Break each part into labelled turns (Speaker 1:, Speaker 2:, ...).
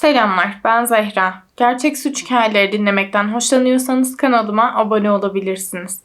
Speaker 1: Selamlar, ben Zehra. Gerçek suç hikayeleri dinlemekten hoşlanıyorsanız kanalıma abone olabilirsiniz.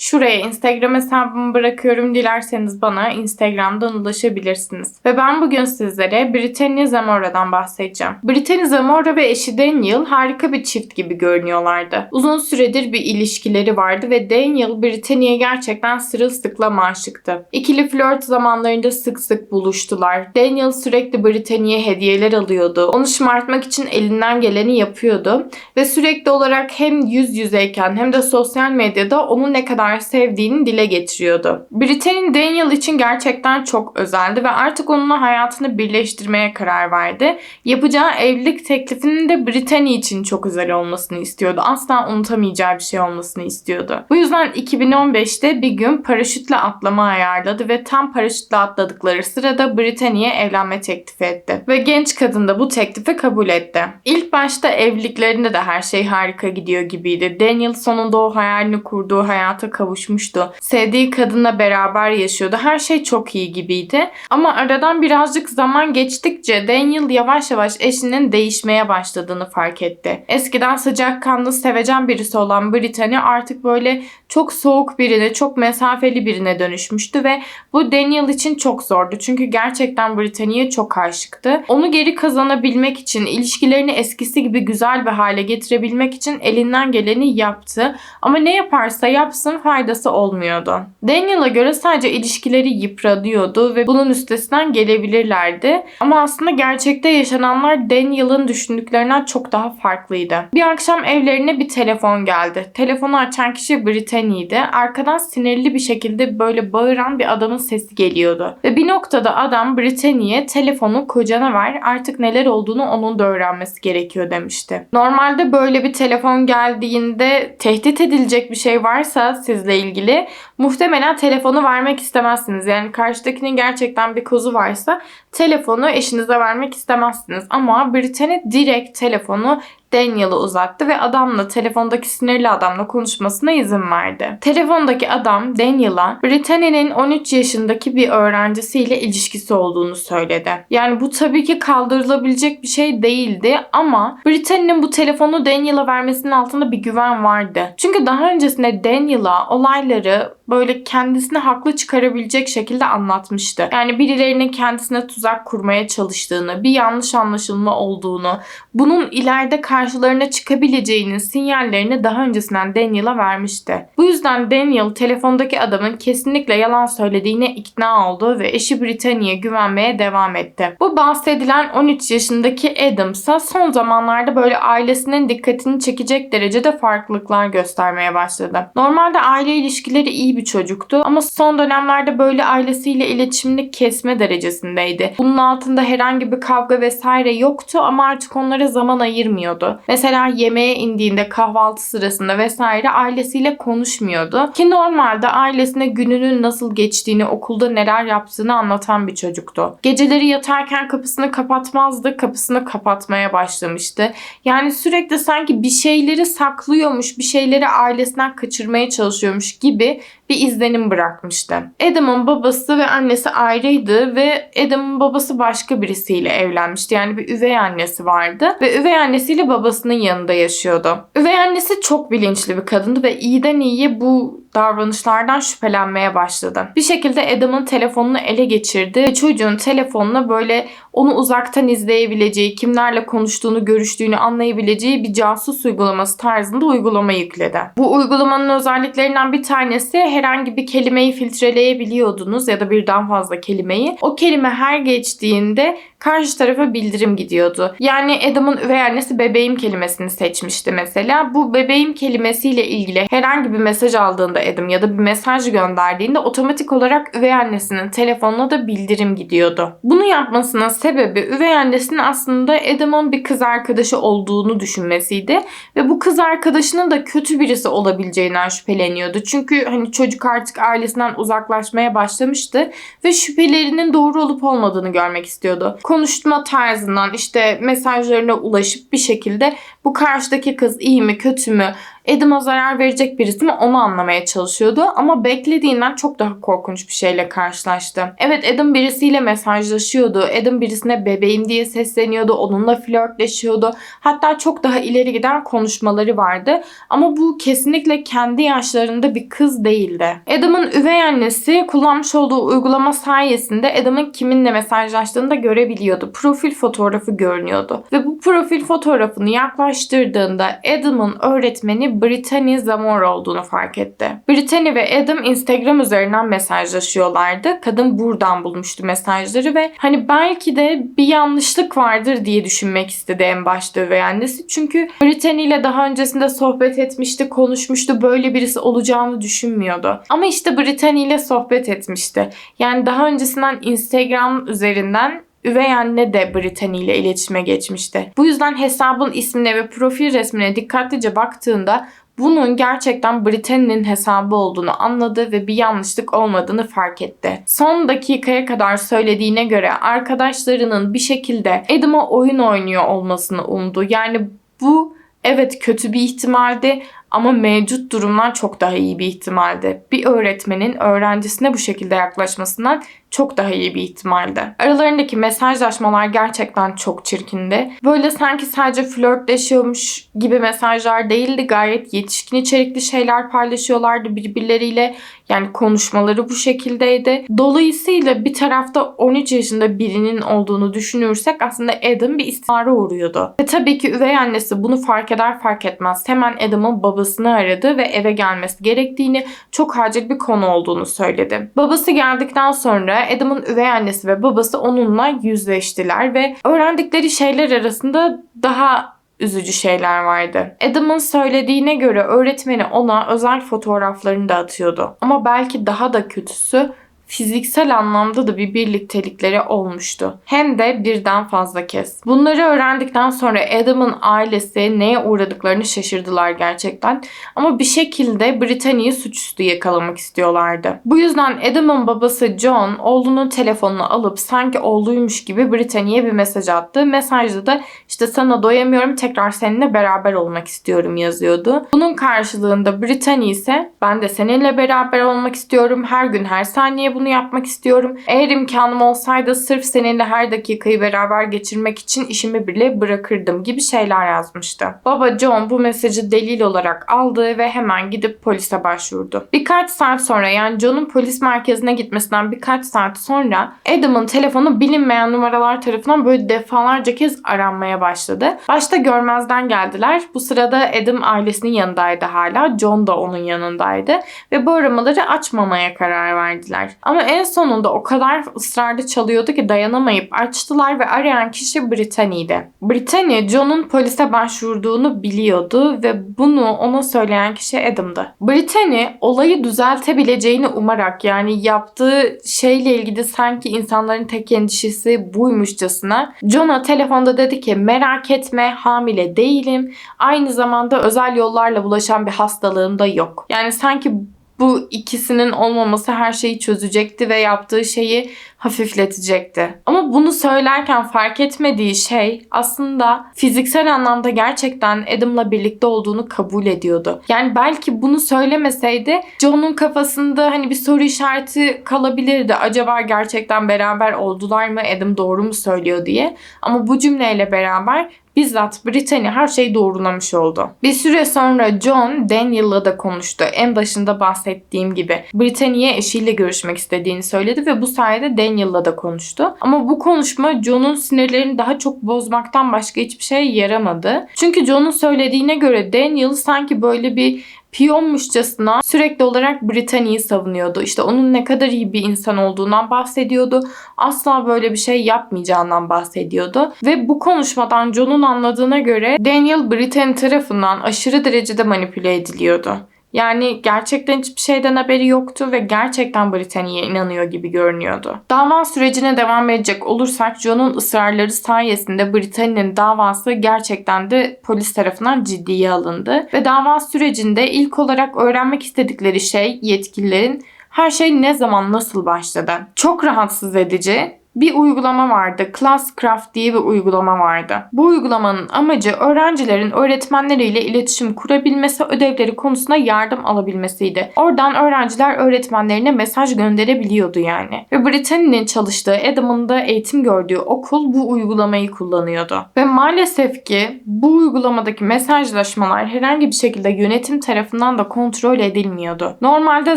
Speaker 1: Şuraya Instagram hesabımı bırakıyorum. Dilerseniz bana Instagram'dan ulaşabilirsiniz. Ve ben bugün sizlere Brittany Zamora'dan bahsedeceğim. Brittany Zamora ve eşi Daniel harika bir çift gibi görünüyorlardı. Uzun süredir bir ilişkileri vardı ve Daniel Brittany'ye gerçekten sırılsıklam aşıktı. İkili flört zamanlarında sık sık buluştular. Daniel sürekli Brittany'ye hediyeler alıyordu. Onu şımartmak için elinden geleni yapıyordu. Ve sürekli olarak hem yüz yüzeyken hem de sosyal medyada onu ne kadar sevdiğini dile getiriyordu. Brittany Daniel için gerçekten çok özeldi ve artık onunla hayatını birleştirmeye karar verdi. Yapacağı evlilik teklifinin de Brittany için çok özel olmasını istiyordu. Asla unutamayacağı bir şey olmasını istiyordu. Bu yüzden 2015'te bir gün paraşütle atlama ayarladı ve tam paraşütle atladıkları sırada Brittany'ye evlenme teklifi etti. Ve genç kadın da bu teklifi kabul etti. İlk başta evliliklerinde de her şey harika gidiyor gibiydi. Daniel sonunda o hayalini kurduğu hayata kavuşmuştu. Sevdiği kadınla beraber yaşıyordu. Her şey çok iyi gibiydi. Ama aradan birazcık zaman geçtikçe Daniel yavaş yavaş eşinin değişmeye başladığını fark etti. Eskiden sıcakkanlı, sevecen birisi olan Brittany artık böyle çok soğuk birine, çok mesafeli birine dönüşmüştü ve bu Daniel için çok zordu. Çünkü gerçekten Brittany'ye çok aşıktı. Onu geri kazanabilmek için, ilişkilerini eskisi gibi güzel bir hale getirebilmek için elinden geleni yaptı. Ama ne yaparsa yapsın faydası olmuyordu. Daniel'a göre sadece ilişkileri yıpranıyordu ve bunun üstesinden gelebilirlerdi. Ama aslında gerçekte yaşananlar Daniel'ın düşündüklerinden çok daha farklıydı. Bir akşam evlerine bir telefon geldi. Telefonu açan kişi Brittany'ydi. Arkadan sinirli bir şekilde böyle bağıran bir adamın sesi geliyordu. Ve bir noktada adam Brittany'ye telefonu kocana ver artık neler olduğunu onun da öğrenmesi gerekiyor demişti. Normalde böyle bir telefon geldiğinde tehdit edilecek bir şey varsa sizle ilgili muhtemelen telefonu vermek istemezsiniz. Yani karşıdakinin gerçekten bir kozu varsa telefonu eşinize vermek istemezsiniz. Ama Brittany direkt telefonu Daniel'a uzattı ve adamla telefondaki sinirli adamla konuşmasına izin verdi. Telefondaki adam Daniel'a Brittany'nin 13 yaşındaki bir öğrencisiyle ilişkisi olduğunu söyledi. Yani bu tabii ki kaldırılabilecek bir şey değildi ama Brittany'nin bu telefonu Daniel'a vermesinin altında bir güven vardı. Çünkü daha öncesinde Daniel'a olayları böyle kendisini haklı çıkarabilecek şekilde anlatmıştı. Yani birilerinin kendisine tuzak kurmaya çalıştığını, bir yanlış anlaşılma olduğunu, bunun ileride karşılarına çıkabileceğinin sinyallerini daha öncesinden Daniel'a vermişti. Bu yüzden Daniel telefondaki adamın kesinlikle yalan söylediğine ikna oldu ve eşi Brittany'ye güvenmeye devam etti. Bu bahsedilen 13 yaşındaki Adam ise son zamanlarda böyle ailesinin dikkatini çekecek derecede farklılıklar göstermeye başladı. Normalde aile ilişkileri iyi bir çocuktu ama son dönemlerde böyle ailesiyle iletişimini kesme derecesindeydi. Bunun altında herhangi bir kavga vesaire yoktu ama artık onlara zaman ayırmıyordu. Mesela yemeğe indiğinde kahvaltı sırasında vesaire ailesiyle konuşmuyordu. Ki normalde ailesine gününün nasıl geçtiğini, okulda neler yaptığını anlatan bir çocuktu. Geceleri yatarken kapısını kapatmazdı, kapısını kapatmaya başlamıştı. Yani sürekli sanki bir şeyleri saklıyormuş, bir şeyleri ailesinden kaçırmaya çalışıyormuş gibi bir izlenim bırakmıştı. Adam'ın babası ve annesi ayrıydı ve Adam'ın babası başka birisiyle evlenmişti. Yani bir üvey annesi vardı ve üvey annesiyle babasının yanında yaşıyordu. Üvey annesi çok bilinçli bir kadındı ve iyiden iyiye bu davranışlardan şüphelenmeye başladı. Bir şekilde Adam'ın telefonunu ele geçirdi ve çocuğun telefonuna böyle onu uzaktan izleyebileceği, kimlerle konuştuğunu, görüştüğünü anlayabileceği bir casus uygulaması tarzında uygulama yükledi. Bu uygulamanın özelliklerinden bir tanesi herhangi bir kelimeyi filtreleyebiliyordunuz ya da birden fazla kelimeyi. O kelime her geçtiğinde karşı tarafa bildirim gidiyordu. Yani Adam'ın üvey annesi bebeğim kelimesini seçmişti mesela. Bu bebeğim kelimesiyle ilgili herhangi bir mesaj aldığında Adam ya da bir mesaj gönderdiğinde otomatik olarak üvey annesinin telefonuna da bildirim gidiyordu. Bunu yapmasının sebebi üvey annesinin aslında Adam'ın bir kız arkadaşı olduğunu düşünmesiydi ve bu kız arkadaşının da kötü birisi olabileceğinden şüpheleniyordu. Çünkü hani çocuk artık ailesinden uzaklaşmaya başlamıştı ve şüphelerinin doğru olup olmadığını görmek istiyordu konuşma tarzından işte mesajlarına ulaşıp bir şekilde bu karşıdaki kız iyi mi kötü mü Adam'a zarar verecek birisi mi onu anlamaya çalışıyordu. Ama beklediğinden çok daha korkunç bir şeyle karşılaştı. Evet Adam birisiyle mesajlaşıyordu. Adam birisine bebeğim diye sesleniyordu. Onunla flörtleşiyordu. Hatta çok daha ileri giden konuşmaları vardı. Ama bu kesinlikle kendi yaşlarında bir kız değildi. Adam'ın üvey annesi kullanmış olduğu uygulama sayesinde Adam'ın kiminle mesajlaştığını da görebiliyordu. Profil fotoğrafı görünüyordu. Ve bu profil fotoğrafını yaklaştırdığında Adam'ın öğretmeni Brittany Zamora olduğunu fark etti. Brittany ve Adam Instagram üzerinden mesajlaşıyorlardı. Kadın buradan bulmuştu mesajları ve hani belki de bir yanlışlık vardır diye düşünmek istedi en başta üvey. Çünkü Brittany ile daha öncesinde sohbet etmişti, konuşmuştu. Böyle birisi olacağını düşünmüyordu. Ama işte Brittany ile sohbet etmişti. Yani daha öncesinden Instagram üzerinden üvey anne de Brittany ile iletişime geçmişti. Bu yüzden hesabın ismine ve profil resmine dikkatlice baktığında bunun gerçekten Brittany'nin hesabı olduğunu anladı ve bir yanlışlık olmadığını fark etti. Son dakikaya kadar söylediğine göre arkadaşlarının bir şekilde Adam'a oyun oynuyor olmasını umdu. Yani bu evet kötü bir ihtimaldi ama mevcut durumdan çok daha iyi bir ihtimaldi. Bir öğretmenin öğrencisine bu şekilde yaklaşmasından çok daha iyi bir ihtimaldi. Aralarındaki mesajlaşmalar gerçekten çok çirkindi. Böyle sanki sadece flörtleşiyormuş gibi mesajlar değildi. Gayet yetişkin içerikli şeyler paylaşıyorlardı birbirleriyle. Yani konuşmaları bu şekildeydi. Dolayısıyla bir tarafta 13 yaşında birinin olduğunu düşünürsek aslında Adam bir istismara uğruyordu. Ve tabii ki üvey annesi bunu fark eder fark etmez. Hemen Adam'ın babasını aradı ve eve gelmesi gerektiğini, çok acil bir konu olduğunu söyledi. Babası geldikten sonra Adam'ın üvey annesi ve babası onunla yüzleştiler ve öğrendikleri şeyler arasında daha üzücü şeyler vardı. Adam'ın söylediğine göre öğretmeni ona özel fotoğraflarını da atıyordu. Ama belki daha da kötüsü fiziksel anlamda da bir birliktelikleri olmuştu. Hem de birden fazla kez. Bunları öğrendikten sonra Adam'ın ailesi neye uğradıklarını şaşırdılar gerçekten. Ama bir şekilde Brittany'yi suçüstü yakalamak istiyorlardı. Bu yüzden Adam'ın babası John oğlunun telefonunu alıp sanki oğluymuş gibi Brittany'ye bir mesaj attı. Mesajda da işte sana doyamıyorum tekrar seninle beraber olmak istiyorum yazıyordu. Bunun karşılığında Brittany ise ben de seninle beraber olmak istiyorum. Her gün her saniye bunu yapmak istiyorum. Eğer imkanım olsaydı sırf seninle her dakikayı beraber geçirmek için işimi bile bırakırdım gibi şeyler yazmıştı. Baba John bu mesajı delil olarak aldı ve hemen gidip polise başvurdu. Birkaç saat sonra yani John'un polis merkezine gitmesinden birkaç saat sonra Adam'ın telefonu bilinmeyen numaralar tarafından böyle defalarca kez aranmaya başladı. Başta görmezden geldiler. Bu sırada Adam ailesinin yanındaydı hala. John da onun yanındaydı ve bu aramaları açmamaya karar verdiler. Ama en sonunda o kadar ısrarlı çalıyordu ki dayanamayıp açtılar ve arayan kişi Brittany'di. Brittany, John'un polise başvurduğunu biliyordu ve bunu ona söyleyen kişi Adam'dı. Brittany olayı düzeltebileceğini umarak yani yaptığı şeyle ilgili sanki insanların tek endişesi buymuşçasına John'a telefonda dedi ki merak etme hamile değilim. Aynı zamanda özel yollarla bulaşan bir hastalığım da yok. Yani sanki bu ikisinin olmaması her şeyi çözecekti ve yaptığı şeyi hafifletecekti. Ama bunu söylerken fark etmediği şey aslında fiziksel anlamda gerçekten Adam'la birlikte olduğunu kabul ediyordu. Yani belki bunu söylemeseydi John'un kafasında hani bir soru işareti kalabilirdi. Acaba gerçekten beraber oldular mı? Adam doğru mu söylüyor diye. Ama bu cümleyle beraber bizzat Brittany her şeyi doğrulamış oldu. Bir süre sonra John Daniel'la da konuştu. En başında bahsettiğim gibi Brittany'ye eşiyle görüşmek istediğini söyledi ve bu sayede Daniel'la da konuştu. Ama bu konuşma John'un sinirlerini daha çok bozmaktan başka hiçbir şey yaramadı. Çünkü John'un söylediğine göre Daniel sanki böyle bir piyonmuşçasına sürekli olarak Brittany'yi savunuyordu. İşte onun ne kadar iyi bir insan olduğundan bahsediyordu. Asla böyle bir şey yapmayacağından bahsediyordu. Ve bu konuşmadan John'un anladığına göre Daniel Brittany tarafından aşırı derecede manipüle ediliyordu. Yani gerçekten hiçbir şeyden haberi yoktu ve gerçekten Britannia'ya inanıyor gibi görünüyordu. Dava sürecine devam edecek olursak John'un ısrarları sayesinde Britannia'nın davası gerçekten de polis tarafından ciddiye alındı. Ve dava sürecinde ilk olarak öğrenmek istedikleri şey yetkililerin her şey ne zaman nasıl başladı? Çok rahatsız edici bir uygulama vardı. Classcraft diye bir uygulama vardı. Bu uygulamanın amacı öğrencilerin öğretmenleriyle iletişim kurabilmesi, ödevleri konusunda yardım alabilmesiydi. Oradan öğrenciler öğretmenlerine mesaj gönderebiliyordu yani. Ve Brittany'nin çalıştığı, Adam'ın da eğitim gördüğü okul bu uygulamayı kullanıyordu. Ve maalesef ki bu uygulamadaki mesajlaşmalar herhangi bir şekilde yönetim tarafından da kontrol edilmiyordu. Normalde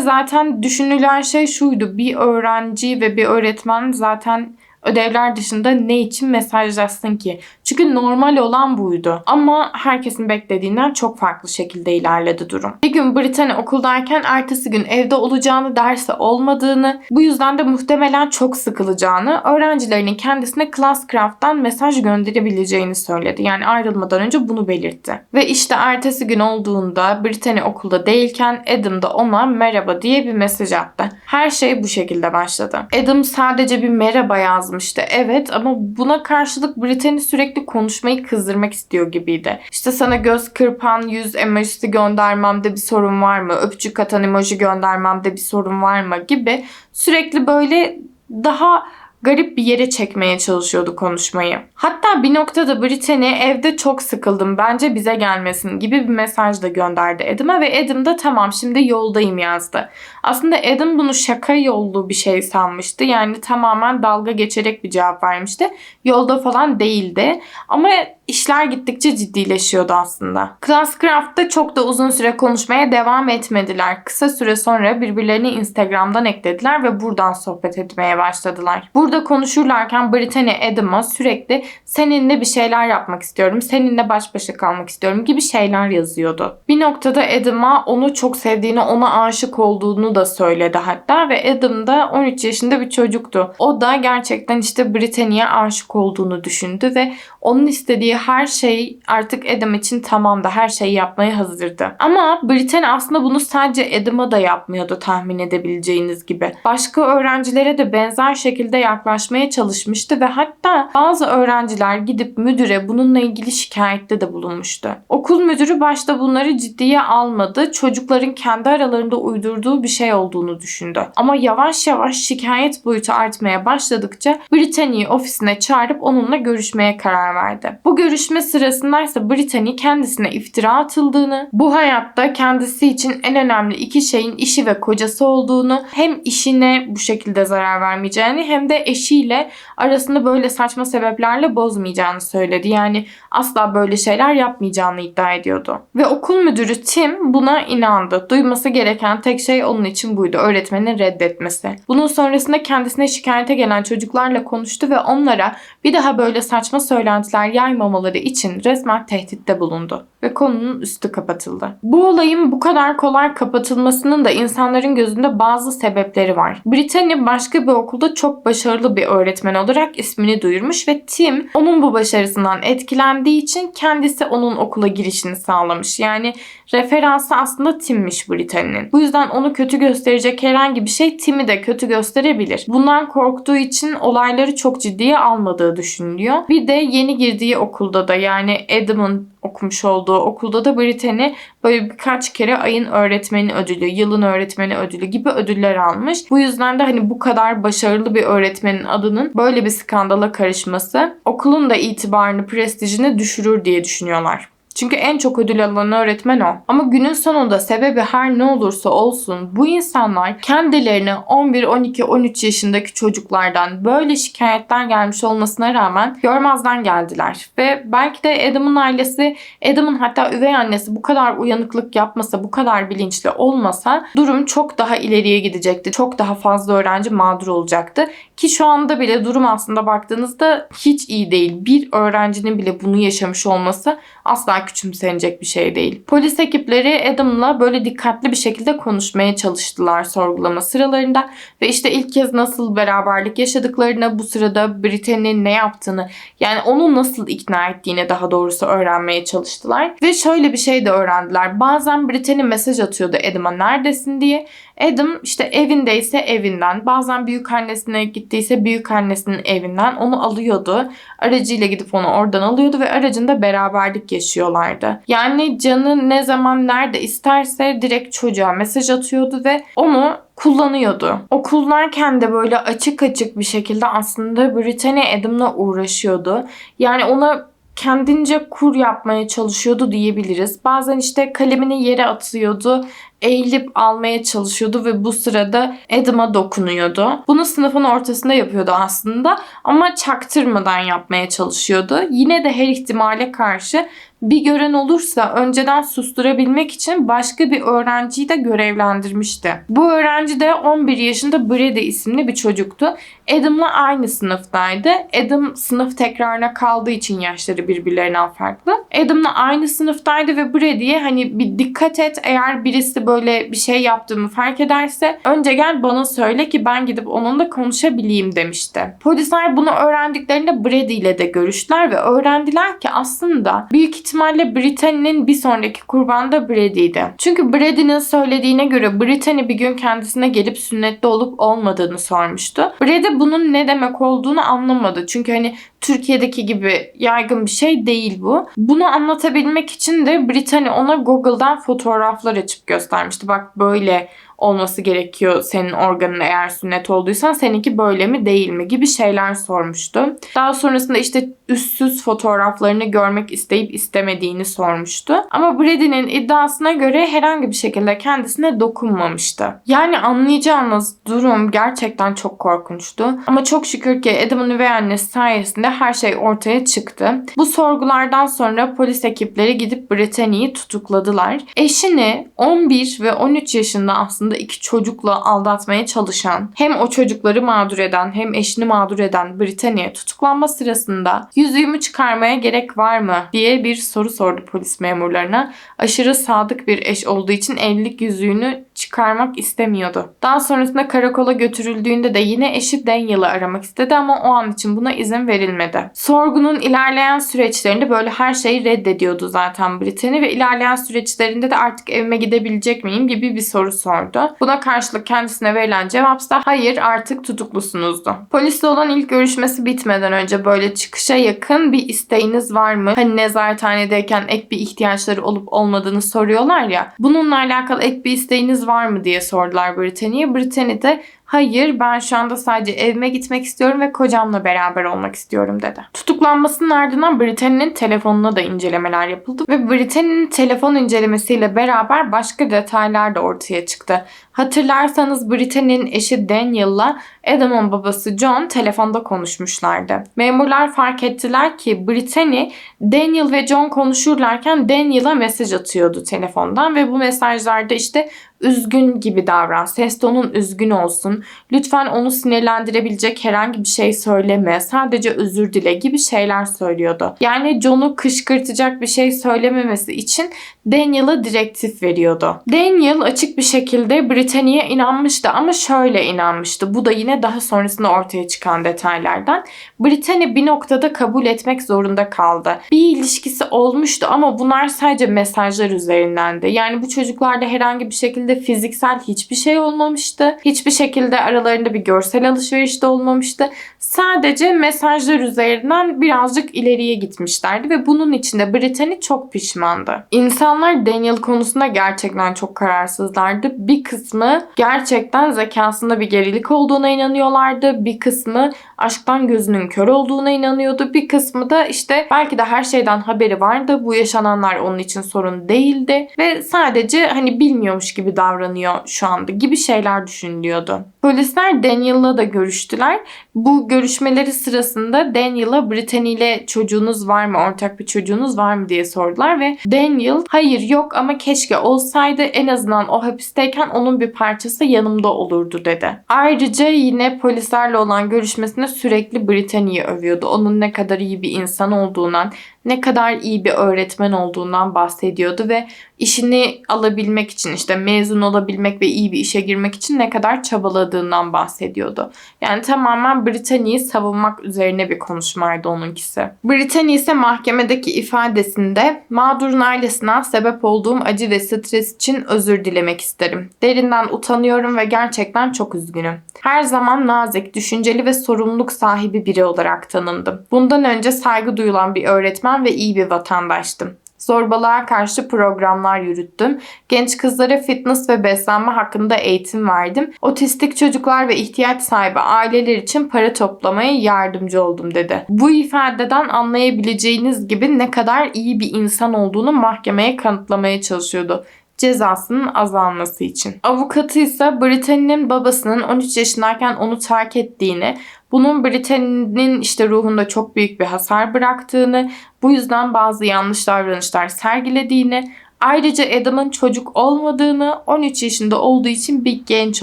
Speaker 1: zaten düşünülen şey şuydu. Bir öğrenci ve bir öğretmen zaten ödevler dışında ne için mesajlaşsın ki? Çünkü normal olan buydu. Ama herkesin beklediğinden çok farklı şekilde ilerledi durum. Bir gün Brittany okuldayken ertesi gün evde olacağını, derse olmadığını, bu yüzden de muhtemelen çok sıkılacağını, öğrencilerinin kendisine Classcraft'tan mesaj gönderebileceğini söyledi. Yani ayrılmadan önce bunu belirtti. Ve işte ertesi gün olduğunda Brittany okulda değilken Adam da ona merhaba diye bir mesaj attı. Her şey bu şekilde başladı. Adam sadece bir merhaba yazmıştı. Evet ama buna karşılık Brittany sürekli konuşmayı kızdırmak istiyor gibiydi. İşte sana göz kırpan yüz emojisi göndermemde bir sorun var mı? Öpücük atan emoji göndermemde bir sorun var mı? Gibi sürekli böyle daha garip bir yere çekmeye çalışıyordu konuşmayı. Hatta bir noktada Brittany evde çok sıkıldım bence bize gelmesin gibi bir mesaj da gönderdi Adam'a ve Adam da tamam şimdi yoldayım yazdı. Aslında Adam bunu şaka yollu bir şey sanmıştı. Yani tamamen dalga geçerek bir cevap vermişti. Yolda falan değildi. Ama işler gittikçe ciddileşiyordu aslında. Classcraft'ta çok da uzun süre konuşmaya devam etmediler. Kısa süre sonra birbirlerini Instagram'dan eklediler ve buradan sohbet etmeye başladılar. Burada konuşurlarken Brittany Adam'a sürekli seninle bir şeyler yapmak istiyorum, seninle baş başa kalmak istiyorum gibi şeyler yazıyordu. Bir noktada Adam'a onu çok sevdiğini, ona aşık olduğunu da söyledi hatta ve Adam da 13 yaşında bir çocuktu. O da gerçekten işte Brittany'ye aşık olduğunu düşündü ve onun istediği her şey artık Adam için tamamdı. Her şeyi yapmaya hazırdı. Ama Brittany aslında bunu sadece Adam'a da yapmıyordu tahmin edebileceğiniz gibi. Başka öğrencilere de benzer şekilde yaklaşmaya çalışmıştı ve hatta bazı öğrenciler gidip müdüre bununla ilgili şikayette de bulunmuştu. Okul müdürü başta bunları ciddiye almadı. Çocukların kendi aralarında uydurduğu bir şey olduğunu düşündü. Ama yavaş yavaş şikayet boyutu artmaya başladıkça Brittany'yi ofisine çağırıp onunla görüşmeye karar verdi. Bu görüşme sırasında ise Brittany kendisine iftira atıldığını, bu hayatta kendisi için en önemli iki şeyin işi ve kocası olduğunu, hem işine bu şekilde zarar vermeyeceğini hem de eşiyle arasında böyle saçma sebeplerle bozmayacağını söyledi. Yani asla böyle şeyler yapmayacağını iddia ediyordu. Ve okul müdürü Tim buna inandı. Duyması gereken tek şey onun için buydu. Öğretmenin reddetmesi. Bunun sonrasında kendisine şikayete gelen çocuklarla konuştu ve onlara bir daha böyle saçma söylentiler yaymamaları için resmen tehditte bulundu ve konunun üstü kapatıldı. Bu olayın bu kadar kolay kapatılmasının da insanların gözünde bazı sebepleri var. Brittany başka bir okulda çok başarılı bir öğretmen olarak ismini duyurmuş ve Tim onun bu başarısından etkilendiği için kendisi onun okula girişini sağlamış. Yani referansı aslında Tim'miş Brittany'nin. Bu yüzden onu kötü gösterecek herhangi bir şey Tim'i de kötü gösterebilir. Bundan korktuğu için olayları çok ciddiye almadığı düşünülüyor. Bir de yeni girdiği okulda da yani Adam'ın okumuş olduğu okulda da Brittany böyle birkaç kere ayın öğretmeni ödülü, yılın öğretmeni ödülü gibi ödüller almış. Bu yüzden de hani bu kadar başarılı bir öğretmenin adının böyle bir skandala karışması okulun da itibarını, prestijini düşürür diye düşünüyorlar. Çünkü en çok ödül alan öğretmen o. Ama günün sonunda sebebi her ne olursa olsun bu insanlar kendilerine 11, 12, 13 yaşındaki çocuklardan böyle şikayetler gelmiş olmasına rağmen görmezden geldiler. Ve belki de Adam'ın ailesi, Adam'ın hatta üvey annesi bu kadar uyanıklık yapmasa, bu kadar bilinçli olmasa durum çok daha ileriye gidecekti. Çok daha fazla öğrenci mağdur olacaktı. Ki şu anda bile durum aslında baktığınızda hiç iyi değil. Bir öğrencinin bile bunu yaşamış olması asla küçümsenecek bir şey değil. Polis ekipleri Adam'la böyle dikkatli bir şekilde konuşmaya çalıştılar sorgulama sıralarında ve işte ilk kez nasıl beraberlik yaşadıklarını, bu sırada Brittany'nin ne yaptığını yani onu nasıl ikna ettiğini daha doğrusu öğrenmeye çalıştılar. Ve şöyle bir şey de öğrendiler. Bazen Brittany mesaj atıyordu Adam'a neredesin diye. Adam işte evindeyse evinden, bazen büyük annesine gittiyse büyük annesinin evinden onu alıyordu. Aracıyla gidip onu oradan alıyordu ve aracında beraberlik yaşıyorlar yapıyorlardı. Yani Can'ı ne zaman nerede isterse direkt çocuğa mesaj atıyordu ve onu kullanıyordu. O kullanırken de böyle açık açık bir şekilde aslında Brittany Adam'la uğraşıyordu. Yani ona kendince kur yapmaya çalışıyordu diyebiliriz. Bazen işte kalemini yere atıyordu eğilip almaya çalışıyordu ve bu sırada Adam'a dokunuyordu. Bunu sınıfın ortasında yapıyordu aslında ama çaktırmadan yapmaya çalışıyordu. Yine de her ihtimale karşı bir gören olursa önceden susturabilmek için başka bir öğrenciyi de görevlendirmişti. Bu öğrenci de 11 yaşında Brady isimli bir çocuktu. Adam'la aynı sınıftaydı. Adam sınıf tekrarına kaldığı için yaşları birbirlerinden farklı. Adam'la aynı sınıftaydı ve Brady'ye hani bir dikkat et eğer birisi böyle bir şey yaptığımı fark ederse önce gel bana söyle ki ben gidip onunla konuşabileyim demişti. Polisler bunu öğrendiklerinde Brady ile de görüştüler ve öğrendiler ki aslında büyük ihtimalle Brittany'nin bir sonraki kurbanı da Brady'ydi. Çünkü Brady'nin söylediğine göre Brittany bir gün kendisine gelip sünnetli olup olmadığını sormuştu. Brady bunun ne demek olduğunu anlamadı. Çünkü hani Türkiye'deki gibi yaygın bir şey değil bu. Bunu anlatabilmek için de Brittany ona Google'dan fotoğraflar açıp göstermişti. Bak böyle olması gerekiyor senin organın eğer sünnet olduysan seninki böyle mi değil mi gibi şeyler sormuştu. Daha sonrasında işte üstsüz fotoğraflarını görmek isteyip istemediğini sormuştu. Ama Brady'nin iddiasına göre herhangi bir şekilde kendisine dokunmamıştı. Yani anlayacağınız durum gerçekten çok korkunçtu. Ama çok şükür ki Adam'ın üvey annesi sayesinde her şey ortaya çıktı. Bu sorgulardan sonra polis ekipleri gidip Brittany'yi tutukladılar. Eşini 11 ve 13 yaşında aslında iki çocukla aldatmaya çalışan, hem o çocukları mağdur eden hem eşini mağdur eden Brittany'ye tutuklanma sırasında yüzüğümü çıkarmaya gerek var mı diye bir soru sordu polis memurlarına. Aşırı sadık bir eş olduğu için evlilik yüzüğünü çıkarmak istemiyordu. Daha sonrasında karakola götürüldüğünde de yine eşi Daniel'ı aramak istedi ama o an için buna izin verilmedi. Sorgunun ilerleyen süreçlerinde böyle her şeyi reddediyordu zaten Brittany ve ilerleyen süreçlerinde de artık evime gidebilecek miyim gibi bir soru sordu. Buna karşılık kendisine verilen cevap da hayır artık tutuklusunuzdu. Polisle olan ilk görüşmesi bitmeden önce böyle çıkışa yakın bir isteğiniz var mı? Hani nezarethanedeyken ek bir ihtiyaçları olup olmadığını soruyorlar ya. Bununla alakalı ek bir isteğiniz var mı diye sordular Brittany'ye. Brittany de Hayır ben şu anda sadece evime gitmek istiyorum ve kocamla beraber olmak istiyorum dedi. Tutuklanmasının ardından Brittany'nin telefonuna da incelemeler yapıldı ve Brittany'nin telefon incelemesiyle beraber başka detaylar da ortaya çıktı. Hatırlarsanız Brittany'nin eşi Daniel'la Adam'ın babası John telefonda konuşmuşlardı. Memurlar fark ettiler ki Brittany Daniel ve John konuşurlarken Daniel'a mesaj atıyordu telefondan ve bu mesajlarda işte üzgün gibi davran. Ses tonun üzgün olsun. Lütfen onu sinirlendirebilecek herhangi bir şey söyleme. Sadece özür dile gibi şeyler söylüyordu. Yani John'u kışkırtacak bir şey söylememesi için Daniel'a direktif veriyordu. Daniel açık bir şekilde Britanny'ye inanmıştı ama şöyle inanmıştı. Bu da yine daha sonrasında ortaya çıkan detaylardan. Britanny bir noktada kabul etmek zorunda kaldı. Bir ilişkisi olmuştu ama bunlar sadece mesajlar üzerindendi. Yani bu çocuklarda herhangi bir şekilde fiziksel hiçbir şey olmamıştı. Hiçbir şekilde aralarında bir görsel alışveriş de olmamıştı. Sadece mesajlar üzerinden birazcık ileriye gitmişlerdi ve bunun içinde Britanny çok pişmandı. İnsanlar Daniel konusunda gerçekten çok kararsızlardı. Bir kısmı gerçekten zekasında bir gerilik olduğuna inanıyorlardı. Bir kısmı aşktan gözünün kör olduğuna inanıyordu. Bir kısmı da işte belki de her şeyden haberi vardı. Bu yaşananlar onun için sorun değildi ve sadece hani bilmiyormuş gibi davranıyor şu anda gibi şeyler düşünülüyordu. Polisler Daniel'la da görüştüler. Bu görüşmeleri sırasında Daniel'a Brittany ile çocuğunuz var mı, ortak bir çocuğunuz var mı diye sordular ve Daniel hayır yok ama keşke olsaydı en azından o hapisteyken onun bir parçası yanımda olurdu dedi. Ayrıca yine polislerle olan görüşmesinde sürekli Brittany'yi övüyordu. Onun ne kadar iyi bir insan olduğundan, ne kadar iyi bir öğretmen olduğundan bahsediyordu ve işini alabilmek için işte mezun olabilmek ve iyi bir işe girmek için ne kadar çabaladığından bahsediyordu. Yani tamamen Britany'yi savunmak üzerine bir konuşmaydı onunkisi. Brittany ise mahkemedeki ifadesinde mağdurun ailesinden sebep olduğum acı ve stres için özür dilemek isterim. Derinden utanıyorum ve gerçekten çok üzgünüm. Her zaman nazik, düşünceli ve sorumluluk sahibi biri olarak tanındım. Bundan önce saygı duyulan bir öğretmen ve iyi bir vatandaştım. Zorbalığa karşı programlar yürüttüm. Genç kızlara fitness ve beslenme hakkında eğitim verdim. Otistik çocuklar ve ihtiyaç sahibi aileler için para toplamaya yardımcı oldum dedi. Bu ifadeden anlayabileceğiniz gibi ne kadar iyi bir insan olduğunu mahkemeye kanıtlamaya çalışıyordu cezasının azalması için. Avukatı ise Brittany'nin babasının 13 yaşındayken onu terk ettiğini, bunun Brittany'nin işte ruhunda çok büyük bir hasar bıraktığını, bu yüzden bazı yanlış davranışlar sergilediğini, Ayrıca Adam'ın çocuk olmadığını, 13 yaşında olduğu için bir genç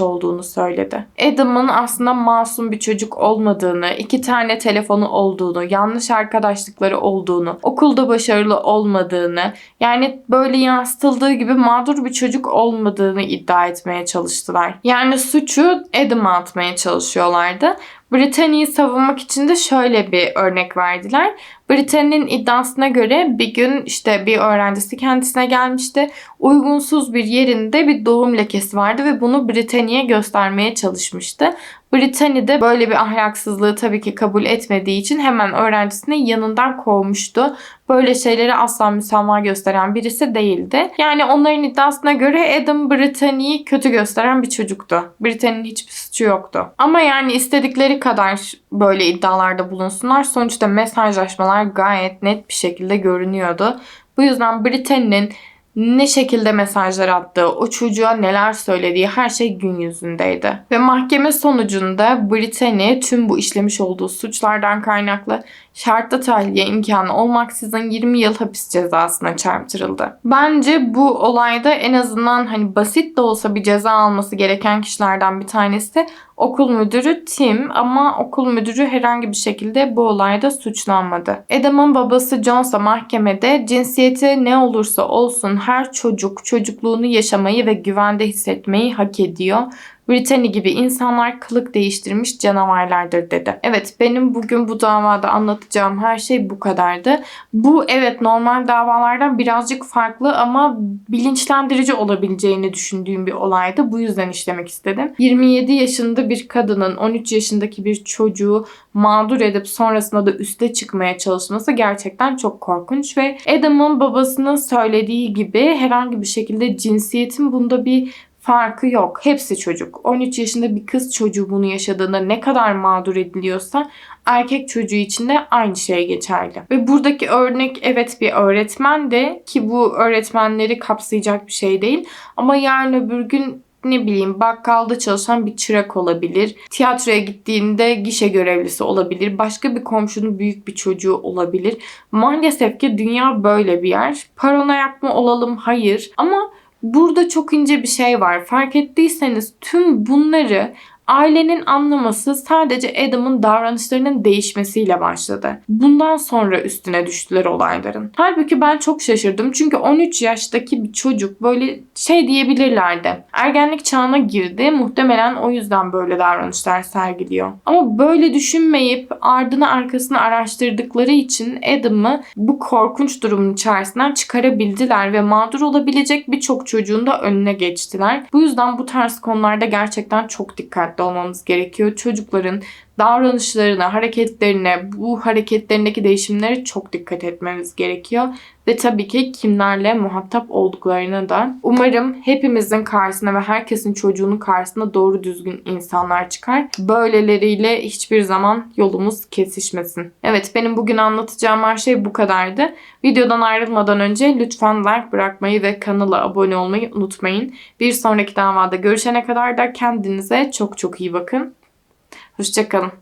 Speaker 1: olduğunu söyledi. Adam'ın aslında masum bir çocuk olmadığını, iki tane telefonu olduğunu, yanlış arkadaşlıkları olduğunu, okulda başarılı olmadığını, yani böyle yansıtıldığı gibi mağdur bir çocuk olmadığını iddia etmeye çalıştılar. Yani suçu Adam'a atmaya çalışıyorlardı. Brittany'yi savunmak için de şöyle bir örnek verdiler. Brittany'nin iddiasına göre bir gün işte bir öğrencisi kendisine gelmişti. Uygunsuz bir yerinde bir doğum lekesi vardı ve bunu Brittany'ye göstermeye çalışmıştı. Britanya'da böyle bir ahlaksızlığı tabii ki kabul etmediği için hemen öğrencisini yanından kovmuştu. Böyle şeyleri asla müsamaha gösteren birisi değildi. Yani onların iddiasına göre Adam Brittany'yi kötü gösteren bir çocuktu. Brittany'nin hiçbir suçu yoktu. Ama yani istedikleri kadar böyle iddialarda bulunsunlar. Sonuçta mesajlaşmalar gayet net bir şekilde görünüyordu. Bu yüzden Brittany'nin ne şekilde mesajlar attığı, o çocuğa neler söylediği her şey gün yüzündeydi. Ve mahkeme sonucunda Brittany tüm bu işlemiş olduğu suçlardan kaynaklı şartlı tahliye imkanı olmaksızın 20 yıl hapis cezasına çarptırıldı. Bence bu olayda en azından hani basit de olsa bir ceza alması gereken kişilerden bir tanesi okul müdürü Tim ama okul müdürü herhangi bir şekilde bu olayda suçlanmadı. Adam'ın babası Jones mahkemede cinsiyeti ne olursa olsun her çocuk çocukluğunu yaşamayı ve güvende hissetmeyi hak ediyor Brittany gibi insanlar kılık değiştirmiş canavarlardır dedi. Evet benim bugün bu davada anlatacağım her şey bu kadardı. Bu evet normal davalardan birazcık farklı ama bilinçlendirici olabileceğini düşündüğüm bir olaydı. Bu yüzden işlemek istedim. 27 yaşında bir kadının 13 yaşındaki bir çocuğu mağdur edip sonrasında da üste çıkmaya çalışması gerçekten çok korkunç ve Adam'ın babasının söylediği gibi herhangi bir şekilde cinsiyetin bunda bir farkı yok. Hepsi çocuk. 13 yaşında bir kız çocuğu bunu yaşadığında ne kadar mağdur ediliyorsa erkek çocuğu için de aynı şey geçerli. Ve buradaki örnek evet bir öğretmen de ki bu öğretmenleri kapsayacak bir şey değil. Ama yarın öbür gün ne bileyim bakkalda çalışan bir çırak olabilir. Tiyatroya gittiğinde gişe görevlisi olabilir. Başka bir komşunun büyük bir çocuğu olabilir. Maalesef ki dünya böyle bir yer. Paranoyak mı olalım? Hayır. Ama Burada çok ince bir şey var. Fark ettiyseniz tüm bunları ailenin anlaması sadece Adam'ın davranışlarının değişmesiyle başladı. Bundan sonra üstüne düştüler olayların. Halbuki ben çok şaşırdım çünkü 13 yaştaki bir çocuk böyle şey diyebilirlerdi. Ergenlik çağına girdi muhtemelen o yüzden böyle davranışlar sergiliyor. Ama böyle düşünmeyip ardını arkasını araştırdıkları için Adam'ı bu korkunç durumun içerisinden çıkarabildiler ve mağdur olabilecek birçok çocuğun da önüne geçtiler. Bu yüzden bu tarz konularda gerçekten çok dikkatli olmamız gerekiyor. Çocukların davranışlarına, hareketlerine, bu hareketlerindeki değişimlere çok dikkat etmemiz gerekiyor. Ve tabii ki kimlerle muhatap olduklarına da. Umarım hepimizin karşısına ve herkesin çocuğunun karşısına doğru düzgün insanlar çıkar. Böyleleriyle hiçbir zaman yolumuz kesişmesin. Evet benim bugün anlatacağım her şey bu kadardı. Videodan ayrılmadan önce lütfen like bırakmayı ve kanala abone olmayı unutmayın. Bir sonraki davada görüşene kadar da kendinize çok çok iyi bakın. Hoşçakalın.